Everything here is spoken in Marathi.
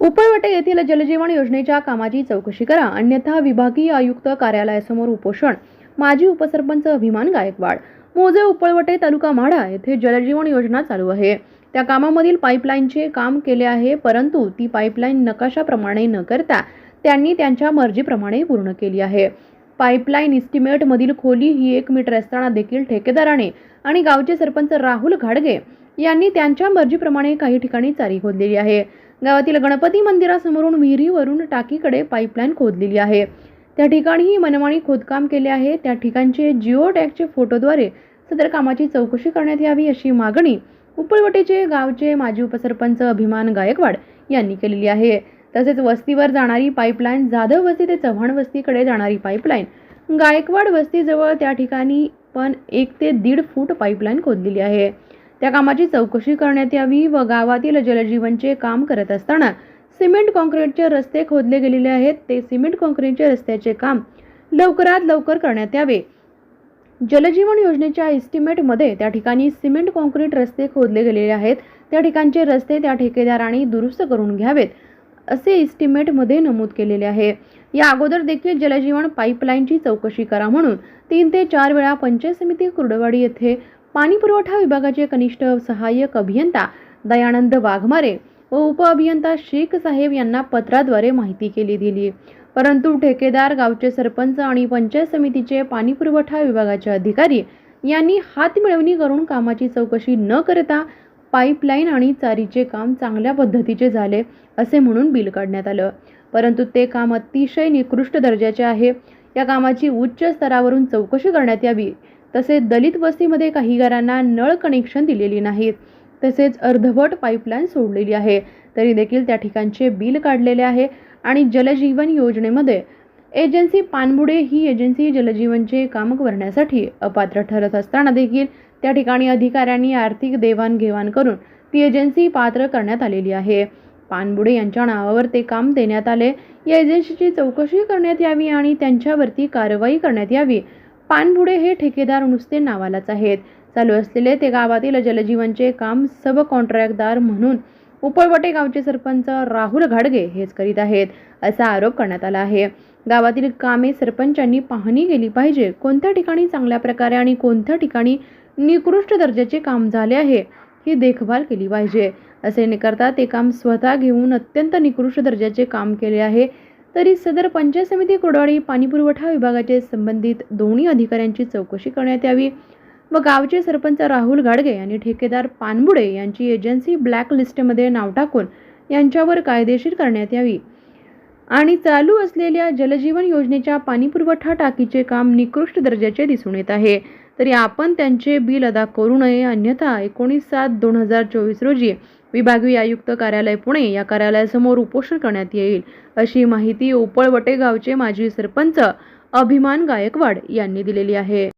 उपळवटे येथील जलजीवन योजनेच्या कामाची चौकशी करा. अन्यथा विभागीय आयुक्त कार्यालयासमोर उपोषण. माजी उपसरपंच अभिमान गायकवाड. मोजे उपळवटे तालुका माढा येथे जलजीवन योजना चालू आहे. त्या कामामधील पाईपलाईनचे काम केले आहे परंतु ती पाईपलाईन नकाशाप्रमाणे न करता त्यांनी त्यांच्या मर्जीप्रमाणे पूर्ण केली आहे. पाईपलाईन इस्टिमेटमधील खोली ही एक मीटर असताना देखील ठेकेदाराने आणि गावचे सरपंच राहुल घाडगे यांनी त्यांच्या मर्जीप्रमाणे काही ठिकाणी चारी खोदलेली आहे. गावातील गणपती मंदिरासमोरून विहिरीवरून टाकीकडे पाईपलाईन खोदलेली आहे. त्या ठिकाणीही मनमानी खोदकाम केले आहे. त्या ठिकाणचे जिओ टॅगचे फोटोद्वारे सदर कामाची चौकशी करण्यात यावी अशी मागणी उपळवटेचे गावचे माजी उपसरपंच अभिमान गायकवाड यांनी केलेली आहे. तसेच वस्तीवर जाणारी पाईपलाईन जाधव वस्ती ते चव्हाण वस्तीकडे जाणारी पाईपलाईन गायकवाड वस्तीजवळ त्या ठिकाणी पण एक ते दीड फूट पाईपलाईन खोदलेली आहे. त्या कामाची चौकशी करण्यात यावी व गावातील जलजीवनचे काम करत असताना सिमेंट कॉन्क्रीटचे रस्ते खोदले गेलेले आहेत. ते सिमेंट कॉन्क्रीटचे रस्त्याचे काम लवकरात लवकर करण्यात यावे. जलजीवन योजनेच्या इस्टिमेटमध्ये त्या ठिकाणी सिमेंट कॉन्क्रीट रस्ते खोदले गेलेले आहेत. त्या ठिकाणचे रस्ते त्या ठेकेदारांनी दुरुस्त करून घ्यावेत असे एस्टिमेटमध्ये नमूद केलेले आहे. या अगोदर देखील जलजीवन पाईपलाईनची चौकशी करा म्हणून तीन ते चार वेळा पंचायत समिती कुर्डवाडी येथे पाणी पुरवठा विभागाचे कनिष्ठ सहाय्यक अभियंता दयानंद वाघमारे व उपअभियंता शेख साहेब यांना पत्राद्वारे माहिती केली दिली परंतु ठेकेदार गावचे सरपंच आणि पंचायत समितीचे पाणी पुरवठा विभागाचे अधिकारी यांनी हात मिळवणी करून कामाची चौकशी न करता पाईपलाईन आणि चारीचे काम चांगल्या पद्धतीचे झाले असे म्हणून बिल काढण्यात आलं. परंतु ते काम अतिशय निकृष्ट दर्जाचे आहे. या कामाची उच्च स्तरावरून चौकशी करण्यात यावी. तसेच दलित वस्तीमध्ये काही घरांना नळ कनेक्शन दिलेली नाहीत. तसेच अर्धवट पाईपलाईन सोडलेली आहे. तरी देखील त्या ठिकाणचे बिल काढलेले आहे आणि जलजीवन योजनेमध्ये एजन्सी पानबुडे ही एजन्सी जलजीवनचे काम करण्यासाठी अपात्र ठरत असताना देखील त्या ठिकाणी अधिकाऱ्यांनी आर्थिक देवाणघेवाण करून ती एजन्सी पात्र करण्यात आलेली आहे. पानबुडे यांच्या नावावर ते काम देण्यात आले. या एजन्सीची चौकशी करण्यात यावी आणि त्यांच्यावरती कारवाई करण्यात यावी पानबुडे हे ठेकेदार नुसते नावालाच आहेत. चालू असलेले ते गावातील जलजीवनचे काम सब कॉन्ट्रॅक्टदार म्हणून उपळवटे गावचे सरपंच राहुल घाडगे हेच करीत आहेत असा आरोप करण्यात आला आहे. गावातील कामे सरपंचांनी पाहणी केली पाहिजे. कोणत्या ठिकाणी चांगल्या प्रकारे आणि कोणत्या ठिकाणी निकृष्ट दर्जाचे काम झाले आहे ही देखभाल केली पाहिजे. असे न करता ते काम स्वतः घेऊन अत्यंत निकृष्ट दर्जाचे काम केले आहे तरी सदर पंचायत समिती कोडवाडी पाणीपुरवठा विभागाचे संबंधित दोन्ही अधिकाऱ्यांची चौकशी करण्यात यावी व गावचे सरपंच राहुल गाडगे आणि ठेकेदार पानबुडे यांची एजन्सी ब्लॅक लिस्टमध्ये नाव टाकून यांच्यावर कायदेशीर करण्यात यावी. आणि चालू असलेल्या जलजीवन योजनेच्या पाणीपुरवठा टाकीचे काम निकृष्ट दर्जाचे दिसून येत आहे. तरी आपण त्यांचे बिल अदा करू नये. अन्यथा एकोणीस सात दोन हजार चोवीस रोजी विभागीय आयुक्त कार्यालय पुणे या कार्यालयासमोर उपोषण करण्यात येईल अशी माहिती उपळवटे गावचे माजी सरपंच अभिमान गायकवाड यांनी दिलेली आहे.